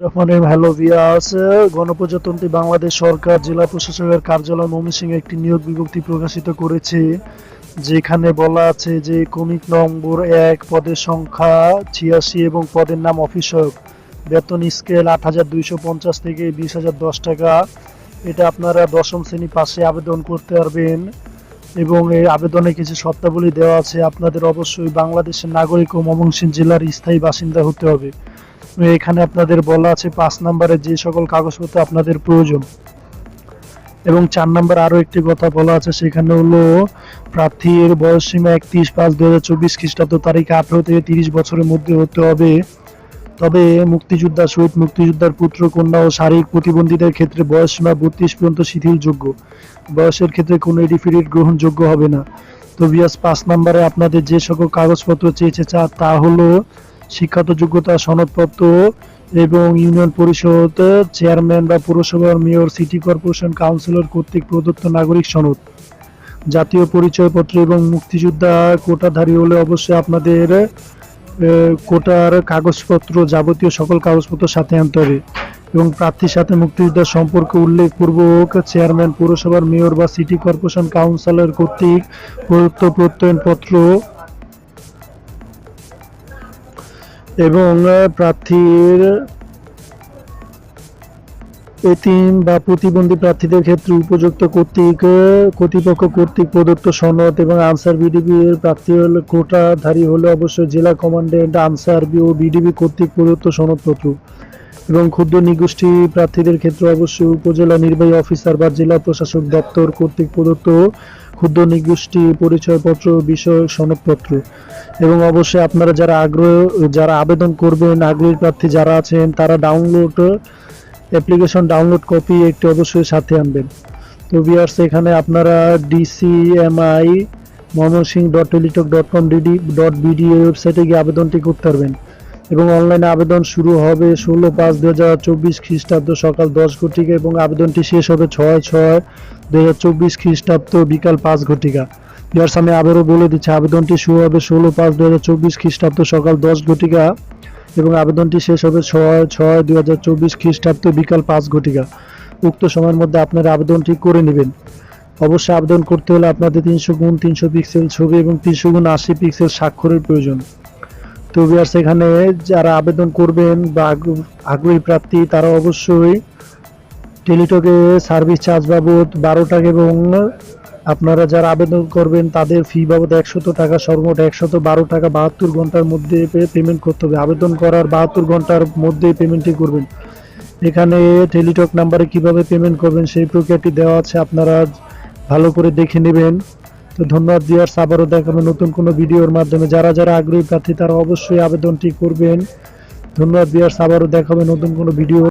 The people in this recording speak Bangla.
হ্যালো ভিয়াস গণপ্রজাতন্ত্রী বাংলাদেশ সরকার জেলা প্রশাসকের কার্যালয় ময়মনসিংহে একটি নিয়োগ বিজ্ঞপ্তি প্রকাশিত করেছে, যেখানে বলা আছে যে কমিক নম্বর এক পদের সংখ্যা ছিয়াশি এবং পদের নাম অফিসক। বেতন স্কেল আট হাজার দুইশো পঞ্চাশ থেকে বিশ হাজার দশ টাকা। এটা আপনারা দশম শ্রেণি পাশে আবেদন করতে পারবেন এবং এই আবেদনে কিছু শর্তাবলী দেওয়া আছে। আপনাদের অবশ্যই বাংলাদেশের নাগরিক ও ময়মনসিংহ জেলার স্থায়ী বাসিন্দা হতে হবে। এখানে আপনাদের বলা আছে পাঁচ নম্বরে যে সকল কাগজপত্র আপনাদের প্রয়োজন। এবং চার নম্বর আরও একটি কথা বলা আছে, সেখানে হলো প্রার্থীর বয়স সীমা একত্রিশ পাঁচ দু হাজার চব্বিশ খ্রিস্টাব্দ তারিখে আঠারো থেকে তিরিশ বছরের মধ্যে হতে হবে। তবে মুক্তিযোদ্ধা শহীদ মুক্তিযোদ্ধার পুত্র, কন্যা ও শারীরিক প্রতিবন্ধীদের ক্ষেত্রে বয়স সীমা বত্রিশ পর্যন্ত শিথিলযোগ্য। বয়সের ক্ষেত্রে কোনো এডিফিডেট গ্রহণযোগ্য হবে না। তো বিয়াস পাঁচ নম্বরে আপনাদের যে সকল কাগজপত্র চেয়েছে চা তা হলো শিক্ষাগত যোগ্যতা সনদপত্র এবং ইউনিয়ন পরিষদ, চেয়ারম্যান বা পুরসভার মেয়র, সিটি কর্পোরেশন কাউন্সিলর কর্তৃক প্রদত্ত নাগরিক সনদ। জাতীয় পরিচয়পত্র এবং মুক্তিযোদ্ধা কোটাধারী হলে অবশ্যই আপনাদের কোটার কাগজপত্র যাবতীয় সকল কাগজপত্র সাথে আনতে হবে এবং প্রার্থীর সাথে মুক্তিযোদ্ধার সম্পর্কে উল্লেখপূর্বক চেয়ারম্যান, পুরসভার মেয়র বা সিটি কর্পোরেশন কাউন্সিলর কর্তৃক প্রদত্ত প্রত্যয়নপত্র এবং প্রার্থীর এতিম বা প্রতিবন্ধী প্রার্থীদের ক্ষেত্রে উপযুক্ত কর্তৃক, কর্তৃপক্ষ কর্তৃক প্রদত্ত সনদ এবং আনসার বিডিবি এর প্রার্থী হলে, কোটাধারী হলে অবশ্যই জেলা কমান্ডেন্ট, আনসার ও বিডিবি কর্তৃক প্রদত্ত সনদপত্র এবং ক্ষুদ্র নিগোষ্ঠী প্রার্থীদের ক্ষেত্রে অবশ্যই উপজেলা নির্বাহী অফিসার বা জেলা প্রশাসক দপ্তর কর্তৃক প্রদত্ত ক্ষুদ্র নিগোষ্ঠী পরিচয়পত্র বিষয় সনদপত্র। এবং অবশ্যই আপনারা যারা আগ্রহ, যারা আবেদন করবেন, আগ্রহী প্রার্থী যারা আছেন, তারা ডাউনলোড অ্যাপ্লিকেশন ডাউনলোড কপি একটি অবশ্যই সাথে আনবেন। তো ভিউয়ার্স এখানে আপনারা DCMI Mymensingh dot teletalk dot com DD dot BD ওয়েবসাইটে গিয়ে আবেদনটি করতে পারবেন। এবং অনলাইনে আবেদন শুরু হবে ষোলো পাঁচ দু হাজার চব্বিশ খ্রিস্টাব্দ সকাল দশ ঘটিকা এবং আবেদনটি শেষ হবে ছয় ছয় দু হাজার চব্বিশ খ্রিস্টাব্দ বিকাল পাঁচ ঘটিকা। ইয়ার্স আমি আবারও বলে দিচ্ছি, আবেদনটি শুরু হবে ষোলো পাঁচ দু হাজার চব্বিশ খ্রিস্টাব্দ সকাল দশ ঘটিকা এবং আবেদনটি শেষ হবে ছয় ছয় দু হাজার চব্বিশ খ্রিস্টাব্দ বিকাল পাঁচ ঘটিকা। উক্ত সময়ের মধ্যে আপনারা আবেদনটি করে নেবেন। অবশ্যই আবেদন করতে হলে আপনাদের তিনশো গুণ, তিনশো পিক্সেল ছবি এবং তিনশো গুণ আশি পিক্সেল স্বাক্ষরের প্রয়োজন। তো বিয়ার্স এখানে যারা আবেদন করবেন বা আগ্র- আগ্রহী প্রার্থী, তারা অবশ্যই টেলিটকে সার্ভিস চার্জ বাবদ বারো টাকা এবং আপনারা যারা আবেদন করবেন, তাদের ফি বাবদ একশত টাকা, সর্বমোট একশত বারো টাকা বাহাত্তর ঘণ্টার মধ্যে পেমেন্ট করতে হবে। আবেদন করার বাহাত্তর ঘণ্টার মধ্যে পেমেন্টটি করবেন। এখানে টেলিটক নাম্বারে কীভাবে পেমেন্ট করবেন সেই প্রক্রিয়াটি দেওয়া আছে, আপনারা ভালো করে দেখে নেবেন। তো ধন্যবাদ দিয়ার্স আবারও দেখাবো নতুন কোনো ভিডিওর মাধ্যমে। যারা যারা আগ্রহী প্রার্থী, তারা অবশ্যই আবেদনটি করবেন। ধন্যবাদ দিয়ার্স আবারও দেখাবে নতুন কোনো ভিডিও